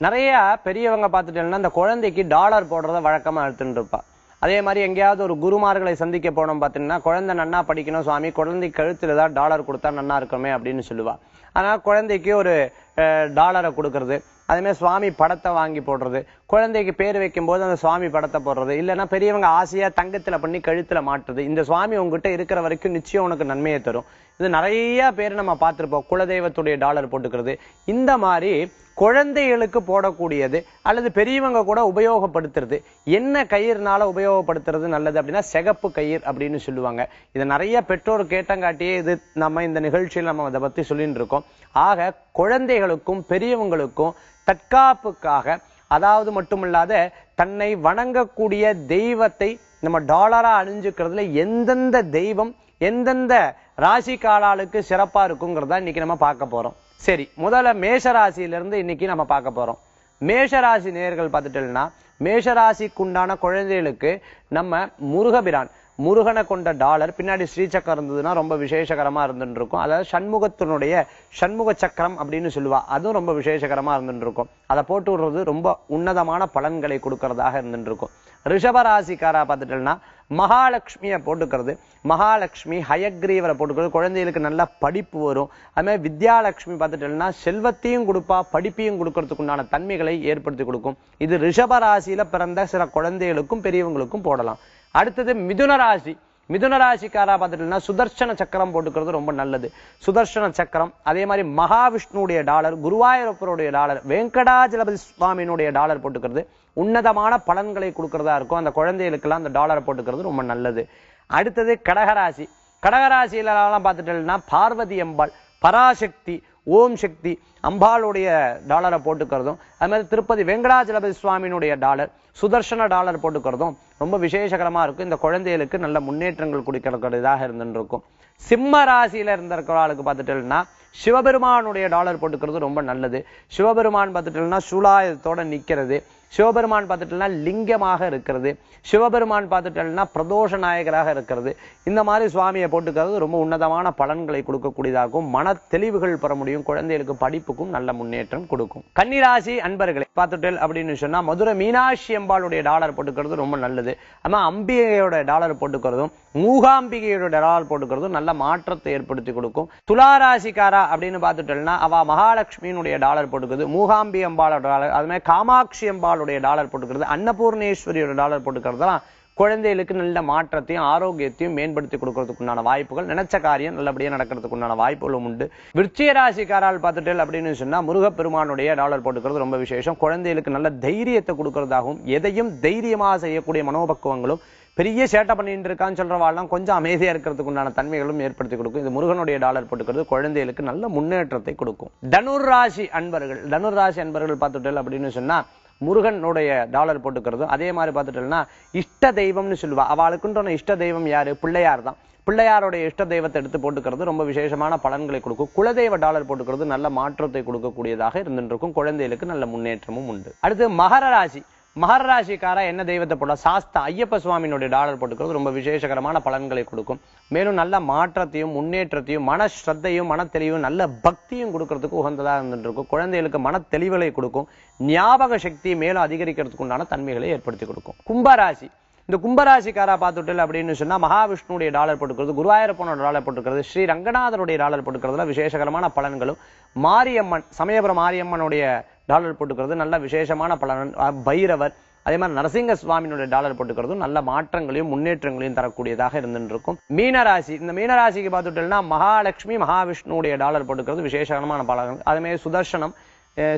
நிறைய பெரியவங்க பார்த்துட்டேன்னா இந்த குழந்தைக்கு டாலர் போடுறத வழக்கமா எடுத்துட்டு இருப்பா. அதே மாதிரி எங்கேயாவது ஒரு குருமார்களை சந்திக்க போனோம் பார்த்தீங்கன்னா குழந்தை நன்னா படிக்கணும் சுவாமி குழந்தை கழுத்துல தான் டாலர் கொடுத்தா நன்னா இருக்குமே அப்படின்னு சொல்லுவா. அதனால குழந்தைக்கு ஒரு அஹ், டாலரை கொடுக்கறது. அதே மாதிரி சுவாமி படத்தை வாங்கி போடுறது. குழந்தைக்கு பேர் வைக்கும்போது அந்த சுவாமி படத்தை போடுறது. இல்லைன்னா பெரியவங்க ஆசையாக தங்கத்துல பண்ணி கழுத்துல மாட்டுறது. இந்த சுவாமி உங்ககிட்ட இருக்கிற வரைக்கும் நிச்சயம் உனக்கு நன்மையை தரும். இது நிறைய பேர் நம்ம பார்த்துருப்போம். குலதெய்வத்துடைய டாலர் போட்டுக்கிறது. இந்த மாதிரி குழந்தைகளுக்கு போடக்கூடியது அல்லது பெரியவங்க கூட உபயோகப்படுத்துறது. என்ன கயிறுனால உபயோகப்படுத்துறது நல்லது அப்படின்னா சிகப்பு கயிறு அப்படின்னு சொல்லுவாங்க. இதை நிறைய பெற்றோர் கேட்டங்காட்டியே இது நம்ம இந்த நிகழ்ச்சியில் நம்ம அதை பற்றி சொல்லிட்டு இருக்கோம் ஆக குழந்தைகளுக்கும் பெரியவங்களுக்கும் தற்காப்புக்காக அதாவது மட்டுமில்லாத தன்னை வணங்கக்கூடிய தெய்வத்தை நம்ம டாலராக அணிஞ்சுக்கிறதுல எந்தெந்த தெய்வம் எந்தெந்த ராசி காலாளுக்கு சிறப்பாக இருக்குங்கிறத இன்னைக்கு நம்ம பார்க்க போகிறோம் சரி முதல்ல மேஷ ராசியிலிருந்து இன்னைக்கு நம்ம பார்க்க போகிறோம் மேஷராசி நேர்கள் பார்த்துட்டோம்னா மேஷராசிக்குண்டான குழந்தைகளுக்கு நம்ம முருகபிரான் முருகனை கொண்ட டாலர் பின்னாடி ஸ்ரீசக்கரம் இருந்ததுன்னா ரொம்ப விசேஷகரமாக இருந்துருக்கும். அதாவது சண்முகத்தினுடைய சண்முக சக்கரம் அப்படின்னு சொல்லுவா. அதுவும் ரொம்ப விசேஷகரமாக இருந்துருக்கும். அதை போட்டு விடுறது ரொம்ப உன்னதமான பலன்களை கொடுக்கறதாக இருந்துருக்கும். இருக்கும் ரிஷபராசிக்காரா பார்த்துட்டோம்னா மகாலட்சுமியை போட்டுக்கிறது. மகாலட்சுமி ஹயக்ரீவரை போட்டுக்கிறது. குழந்தைகளுக்கு நல்ல படிப்பு வரும். அதுமாதிரி வித்யாலட்சுமி பார்த்துட்டோம்னா செல்வத்தையும் கொடுப்பா படிப்பையும் கொடுக்கறதுக்கு உண்டான தன்மைகளை ஏற்படுத்தி கொடுக்கும். இது ரிஷபராசியில பிறந்த சில குழந்தைகளுக்கும் பெரியவங்களுக்கும் போடலாம். அடுத்தது மிதுன ராசி. மிதுன ராசிக்காரா பார்த்துட்டீங்கன்னா சுதர்சன சக்கரம் போட்டுக்கிறது ரொம்ப நல்லது. சுதர்சன சக்கரம் அதே மாதிரி மகாவிஷ்ணுடைய டாலர் குருவாயூரப்பருடைய டாலர் வெங்கடாஜலபதி சுவாமியினுடைய டாலர் போட்டுக்கிறது. உன்னதமான பலன்களை கொடுக்கறதா இருக்கும். அந்த குழந்தைகளுக்கெல்லாம் அந்த டாலரை போட்டுக்கிறது ரொம்ப நல்லது. அடுத்தது கடகராசி. கடகராசியிலலாம் பார்த்துட்டீங்கன்னா பார்வதி அம்பாள் பராசக்தி ஓம் சக்தி அம்பாளுடைய டாலரை போட்டுக்கிறதும் அது மாதிரி திருப்பதி வெங்கடாஜலபதி சுவாமியினுடைய டாலர் சுதர்சன டாலர் போட்டுக்கிறதும் ரொம்ப விசேஷகரமாக இருக்கும். இந்த குழந்தைகளுக்கு நல்ல முன்னேற்றங்கள் கொடுக்கக்கூடியதாக இருந்துருக்கும். சிம்ம இருந்திருக்கிற இருந்திருக்கிறவர்களுக்கு பார்த்துட்டோம்னா சிவபெருமானுடைய டாலர் போட்டுக்கிறது ரொம்ப நல்லது. சிவபெருமான் பார்த்துட்டோம்னா சூலாயத்தோடு நிற்கிறது சிவபெருமான் பார்த்துட்டோம்னா லிங்கமாக இருக்கிறது. சிவபெருமான் பார்த்துட்டோம்னா பிரதோஷ நாயகராக இருக்கிறது. இந்த மாதிரி சுவாமியை போட்டுக்கிறது ரொம்ப உன்னதமான பலன்களை கொடுக்கக்கூடியதாகும் மன தெளிவுகள் பெற முடியும் குழந்தைகளுக்கு படிப்புக்கும் நல்ல முன்னேற்றம் கொடுக்கும். கன்னிராசி அன்பர்களை பார்த்துட்டல் அப்படின்னு சொன்னா மதுரை மீனாட்சி அம்பாளுடைய டாலர் போட்டுக்கிறது ரொம்ப நல்லது. ஆமா அம்பிகையோட டாலர் போட்டுக்கிறதும் மூகாம்பிகையோட டாலர் போட்டுக்கிறதும் நல்ல மாற்றத்தை ஏற்படுத்தி கொடுக்கும். துளாராசிக்காரா அப்படின்னு பார்த்துட்டோம்னா அவ மகாலட்சுமியினுடைய டாலர் போட்டுக்கிறது மூகாம்பி அம்பாளோட டாலர் அது மாதிரி காமாட்சி அம்பாளுடைய டாலர் போட்டுக்கிறது அன்னபூர்ணேஸ்வரியோட டாலர் போட்டுக்கிறதுலாம் குழந்தைகளுக்கு நல்ல மாற்றத்தையும் ஆரோக்கியத்தையும் மேம்படுத்தி கொடுக்கறதுக்குண்டான வாய்ப்புகள் நினைச்ச காரியம் நல்லபடியாக நடக்கிறதுக்குண்டான வாய்ப்புகளும் உண்டு. விருச்சிக ராசிக்காரால் பார்த்துட்டு அப்படின்னு சொன்னால் முருகப்பெருமானுடைய டாலர் போட்டுக்கிறது ரொம்ப விசேஷம். குழந்தைகளுக்கு நல்ல தைரியத்தை கொடுக்கறதாகவும் எதையும் தைரியமாக செய்யக்கூடிய மனோபக்குவங்களும் பெரிய சேட்டை பண்ணிட்டு இருக்கான்னு சொல்கிறவாள்லாம் கொஞ்சம் அமைதியாக இருக்கிறதுக்கு உண்டான தன்மைகளும் ஏற்படுத்தி கொடுக்கும். இது முருகனுடைய டாலர் போட்டுக்கிறது குழந்தைகளுக்கு நல்ல முன்னேற்றத்தை கொடுக்கும். தனுர் ராசி அன்பர்கள் தனுர் ராசி அன்பர்கள் பார்த்துட்டல் அப்படின்னு சொன்னால் முருகனுடைய டாலர் போட்டுக்கிறதும் அதே மாதிரி பார்த்துட்டோம்னா இஷ்ட தெய்வம்னு சொல்லுவா. அவளுக்குன்ற இஷ்ட தெய்வம் யாரு? பிள்ளையார் தான். பிள்ளையாருடைய இஷ்ட தெய்வத்தை எடுத்து போட்டுக்கிறது ரொம்ப விசேஷமான பலன்களை கொடுக்கும். குலதெய்வ டாலர் போட்டுக்கிறது நல்ல மாற்றத்தை கொடுக்கக்கூடியதாக இருந்துருக்கும் குழந்தைகளுக்கு நல்ல முன்னேற்றமும் உண்டு. அடுத்து மகர ராசி. மகர ராசிக்காரா என்ன தெய்வத்தை போட? சாஸ்தா ஐயப்ப சுவாமியினுடைய டாலர் போட்டுக்கிறது ரொம்ப விசேஷகரமான பலன்களை கொடுக்கும். மேலும் நல்ல மாற்றத்தையும் முன்னேற்றத்தையும் மன ஸ்ரத்தையும் மன தெளிவும் நல்ல பக்தியும் கொடுக்கறதுக்கு உகந்ததாக இருந்துருக்கும் குழந்தைகளுக்கு மன தெளிவுகளை கொடுக்கும். ஞாபக சக்தி மேலும் அதிகரிக்கிறதுக்கு உண்டான தன்மைகளை ஏற்படுத்தி கொடுக்கும். கும்பராசி. இந்த கும்பராசிக்காரா பார்த்துட்டல் அப்படின்னு சொன்னா மகாவிஷ்ணுடைய டாலர் போட்டுக்கிறது குருவாயூரப்பனோட டாலர் போட்டுக்கிறது ஸ்ரீ ரங்கநாதருடைய டாலர் போட்டுக்கிறதுல விசேஷகரமான பலன்களும் மாரியம்மன் சமயபுரம் மாரியம்மனுடைய டாலர் போட்டுக்கிறது நல்ல விசேஷமான பலன் பைரவர் அதே மாதிரி நரசிங்க சுவாமியினுடைய டாலர் போட்டுக்கிறதும் நல்ல மாற்றங்களையும் முன்னேற்றங்களையும் தரக்கூடியதாக இருந்துட்டு இருக்கும் மீனராசி இந்த மீனராசிக்கு பார்த்துட்டோம்னா மகாலட்சுமி மகாவிஷ்ணுடைய டாலர் போட்டுக்கிறது விசேஷமான பலன்கள். அதே மாதிரி சுதர்சனம்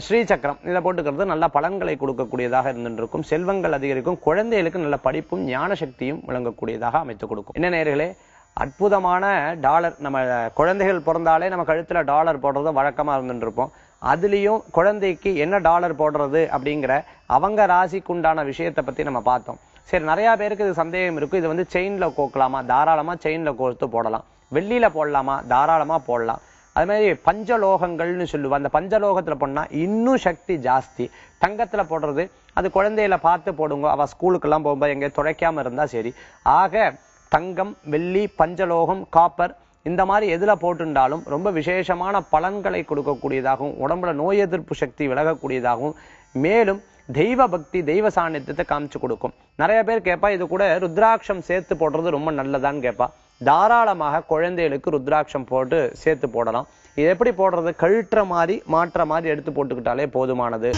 ஸ்ரீசக்கரம். இதில் போட்டுக்கிறது நல்ல பலன்களை கொடுக்கக்கூடியதாக இருந்துருக்கும் செல்வங்கள் அதிகரிக்கும். குழந்தைகளுக்கு நல்ல படிப்பும் ஞான சக்தியும் விளங்கக்கூடியதாக அமைத்து கொடுக்கும். என்ன நேர்களே அற்புதமான டாலர். நம்ம குழந்தைகள் பிறந்தாலே நம்ம கழுத்தில் டாலர் போடுறது வழக்கமாக இருந்துருப்போம் அதுலேயும் குழந்தைக்கு என்ன டாலர் போடுறது அப்படிங்கிற அவங்க ராசிக்கு உண்டான விஷயத்தை பற்றி நம்ம பார்த்தோம். சரி நிறையா பேருக்கு இது சந்தேகம் இருக்கும் இது வந்து செயினில் கோக்கலாமா? தாராளமாக செயினில் கோர்த்து போடலாம். வெள்ளியில் போடலாமா? தாராளமாக போடலாம். அது மாதிரி பஞ்சலோகங்கள்னு சொல்லுவோம். அந்த பஞ்சலோகத்தில் போனால் இன்னும் சக்தி ஜாஸ்தி. தங்கத்தில் போடுறது அது குழந்தையில பார்த்து போடுங்க. அவள் ஸ்கூலுக்கெல்லாம் போகும்போது எங்கேயும் துடைக்காமல் இருந்தால் சரி. ஆக தங்கம் வெள்ளி பஞ்சலோகம் காப்பர் இந்த மாதிரி எதில் போட்டுண்டாலும் ரொம்ப விசேஷமான பலன்களை கொடுக்கக்கூடியதாகவும் உடம்புல நோய் எதிர்ப்பு சக்தி விலகக்கூடியதாகவும் மேலும் தெய்வ பக்தி தெய்வ சாநித்தியத்தை காமிச்சு கொடுக்கும். நிறைய பேர் கேட்பா இது கூட ருத்ராட்சம் சேர்த்து போடுறது ரொம்ப நல்லதான்னு கேட்பா. தாராளமாக குழந்தைகளுக்கு ருத்ராட்சம் போட்டு சேர்த்து போடலாம். இது எப்படி போடுறது? கழுற்ற மாதிரி மாற்ற மாதிரி எடுத்து போட்டுக்கிட்டாலே போதுமானது.